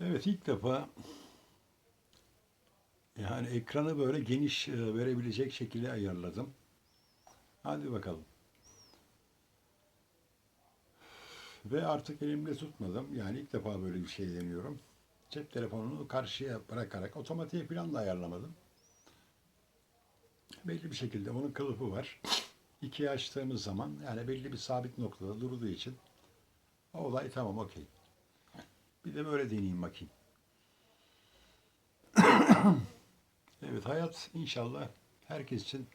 Evet ilk defa yani ekranı böyle geniş e, verebilecek şekilde ayarladım. Hadi bakalım. Ve artık elimde tutmadım. Yani ilk defa böyle bir şey deniyorum. Cep telefonunu karşıya bırakarak otomatiğe falan da ayarlamadım. Belli bir şekilde bunun kılıfı var. İkiye açtığımız zaman yani belli bir sabit noktada durduğu için olay tamam okey. Bir de böyle deneyeyim bakayım. evet hayat inşallah herkes için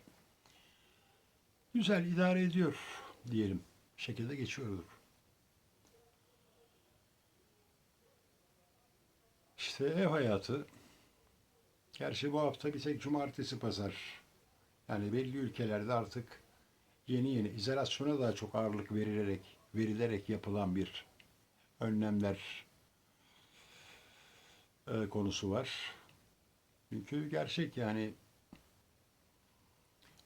güzel idare ediyor diyelim. Şekilde geçiyordur. İşte ev hayatı. Gerçi bu hafta bir tek cumartesi pazar. Yani belli ülkelerde artık yeni yeni izolasyona daha çok ağırlık verilerek verilerek yapılan bir önlemler e, konusu var. Çünkü gerçek yani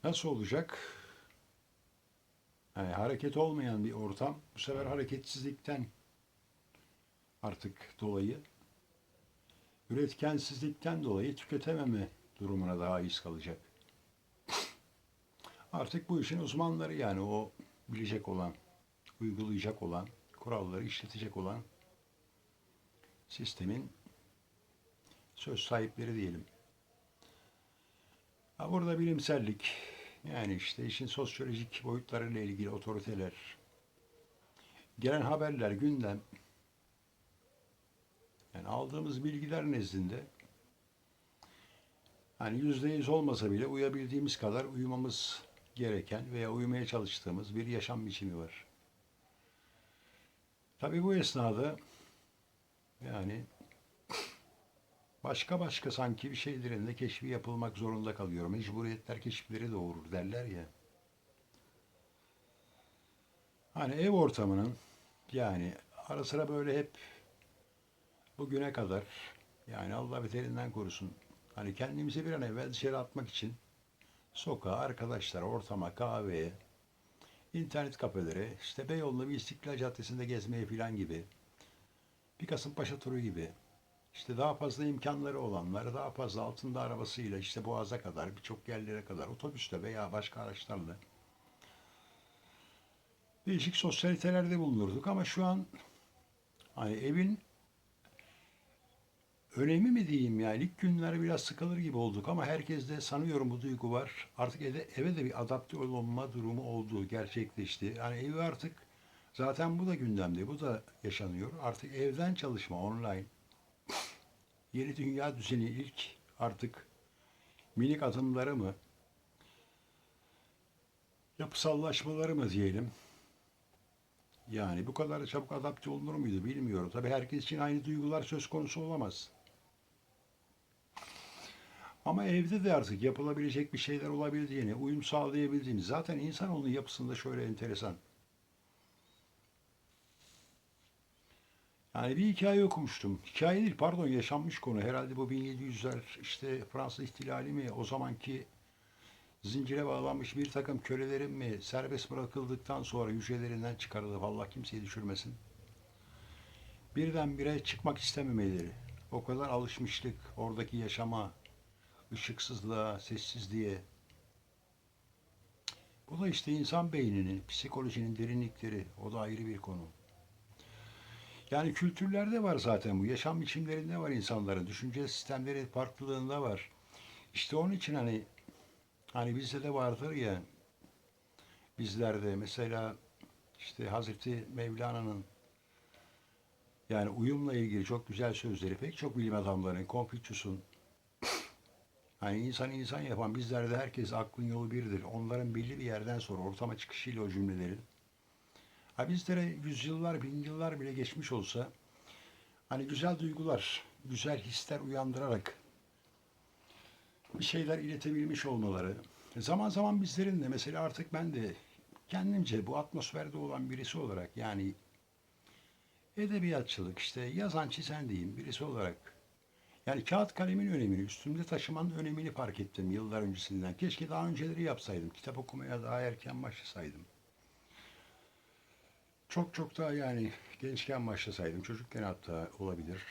nasıl olacak? Yani hareket olmayan bir ortam bu sefer hareketsizlikten artık dolayı üretkensizlikten dolayı tüketememe durumuna daha iz kalacak. Artık bu işin uzmanları yani o bilecek olan, uygulayacak olan, kuralları işletecek olan sistemin söz sahipleri diyelim. Ha burada bilimsellik, yani işte işin sosyolojik boyutlarıyla ilgili otoriteler, gelen haberler, gündem, yani aldığımız bilgiler nezdinde hani yüzde yüz olmasa bile uyabildiğimiz kadar uyumamız gereken veya uyumaya çalıştığımız bir yaşam biçimi var. Tabii bu esnada yani başka başka sanki bir şeylerin de keşfi yapılmak zorunda kalıyor. Mecburiyetler keşifleri doğurur derler ya. Hani ev ortamının yani ara sıra böyle hep bugüne kadar yani Allah beterinden korusun. Hani kendimizi bir an evvel dışarı atmak için sokağa, arkadaşlar, ortama, kahveye, internet kafelere, işte Beyoğlu'nda bir İstiklal Caddesi'nde gezmeye filan gibi, bir Kasımpaşa turu gibi, işte daha fazla imkanları olanlar, daha fazla altında arabasıyla işte Boğaz'a kadar, birçok yerlere kadar, otobüsle veya başka araçlarla değişik sosyalitelerde bulunurduk ama şu an hani evin önemi mi diyeyim yani ilk günler biraz sıkılır gibi olduk ama herkeste sanıyorum bu duygu var. Artık eve, eve de bir adapte olma durumu olduğu gerçekleşti. Yani evi artık zaten bu da gündemde, bu da yaşanıyor. Artık evden çalışma online. Yeni dünya düzeni ilk artık minik adımları mı, yapısallaşmaları mı diyelim. Yani bu kadar çabuk adapte olunur muydu bilmiyorum. Tabii herkes için aynı duygular söz konusu olamaz. Ama evde de artık yapılabilecek bir şeyler olabildiğini, uyum sağlayabildiğini zaten insanoğlunun yapısında şöyle enteresan. Yani bir hikaye okumuştum. Hikaye değil pardon yaşanmış konu. Herhalde bu 1700'ler işte Fransız ihtilali mi o zamanki zincire bağlanmış bir takım kölelerin mi serbest bırakıldıktan sonra hücrelerinden çıkarılıp Allah kimseyi düşürmesin. Birdenbire çıkmak istememeleri. O kadar alışmışlık oradaki yaşama, ışıksızlığa, sessizliğe. Bu da işte insan beyninin, psikolojinin derinlikleri. O da ayrı bir konu. Yani kültürlerde var zaten bu. Yaşam biçimlerinde var insanların. Düşünce sistemleri farklılığında var. İşte onun için hani hani bizde de vardır ya bizlerde mesela işte Hazreti Mevlana'nın yani uyumla ilgili çok güzel sözleri pek çok bilim adamlarının, Konfüçyüs'ün Hani insan insan yapan bizlerde herkes aklın yolu birdir. Onların belli bir yerden sonra ortama çıkışıyla o cümlelerin. Ha bizlere yüzyıllar, bin yıllar bile geçmiş olsa hani güzel duygular, güzel hisler uyandırarak bir şeyler iletebilmiş olmaları. Zaman zaman bizlerin de mesela artık ben de kendimce bu atmosferde olan birisi olarak yani edebiyatçılık işte yazan çizen diyeyim birisi olarak yani kağıt kalemin önemini, üstümde taşımanın önemini fark ettim yıllar öncesinden. Keşke daha önceleri yapsaydım. Kitap okumaya daha erken başlasaydım. Çok çok daha yani gençken başlasaydım. Çocukken hatta olabilir.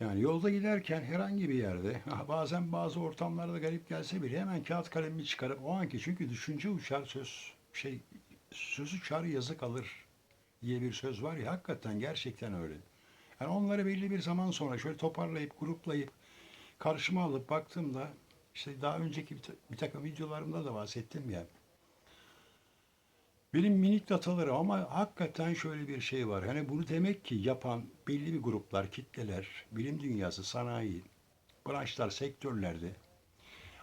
Yani yolda giderken herhangi bir yerde bazen bazı ortamlarda garip gelse bile hemen kağıt kalemimi çıkarıp o anki çünkü düşünce uçar söz şey söz uçar yazı kalır diye bir söz var ya hakikaten gerçekten öyle. Yani onları belli bir zaman sonra şöyle toparlayıp gruplayıp karşıma alıp baktığımda işte daha önceki bir takım videolarımda da bahsettim ya. Benim minik datalarım ama hakikaten şöyle bir şey var. Hani bunu demek ki yapan belli bir gruplar, kitleler, bilim dünyası, sanayi, branşlar, sektörlerde.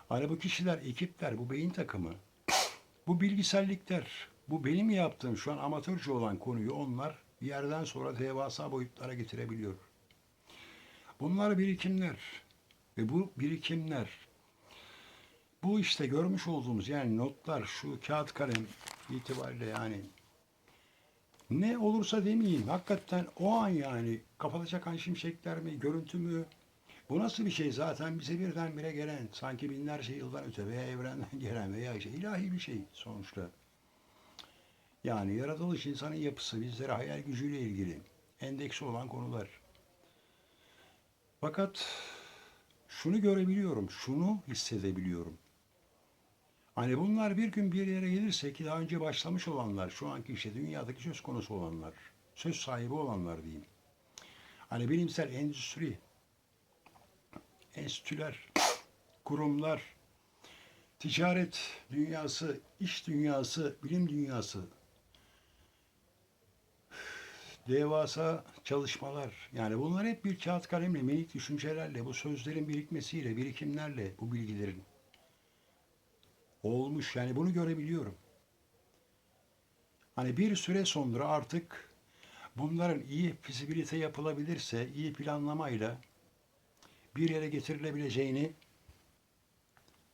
Hani bu kişiler, ekipler, bu beyin takımı, bu bilgisellikler, bu benim yaptığım şu an amatörce olan konuyu onlar bir yerden sonra devasa boyutlara getirebiliyor. Bunlar birikimler ve bu birikimler bu işte görmüş olduğumuz yani notlar şu kağıt kalem itibariyle yani ne olursa demeyeyim hakikaten o an yani kapalı çakan şimşekler mi görüntü mü bu nasıl bir şey zaten bize birdenbire gelen sanki binlerce yıldan öte veya evrenden gelen veya işte ilahi bir şey sonuçta. Yani yaratılış insanın yapısı bizlere hayal gücüyle ilgili endeksi olan konular. Fakat şunu görebiliyorum, şunu hissedebiliyorum. Hani bunlar bir gün bir yere gelirse ki daha önce başlamış olanlar, şu anki işte dünyadaki söz konusu olanlar, söz sahibi olanlar diyeyim. Hani bilimsel endüstri, enstitüler, kurumlar, ticaret dünyası, iş dünyası, bilim dünyası, devasa çalışmalar. Yani bunlar hep bir kağıt kalemle, minik düşüncelerle, bu sözlerin birikmesiyle, birikimlerle bu bilgilerin olmuş. Yani bunu görebiliyorum. Hani bir süre sonra artık bunların iyi fizibilite yapılabilirse, iyi planlamayla bir yere getirilebileceğini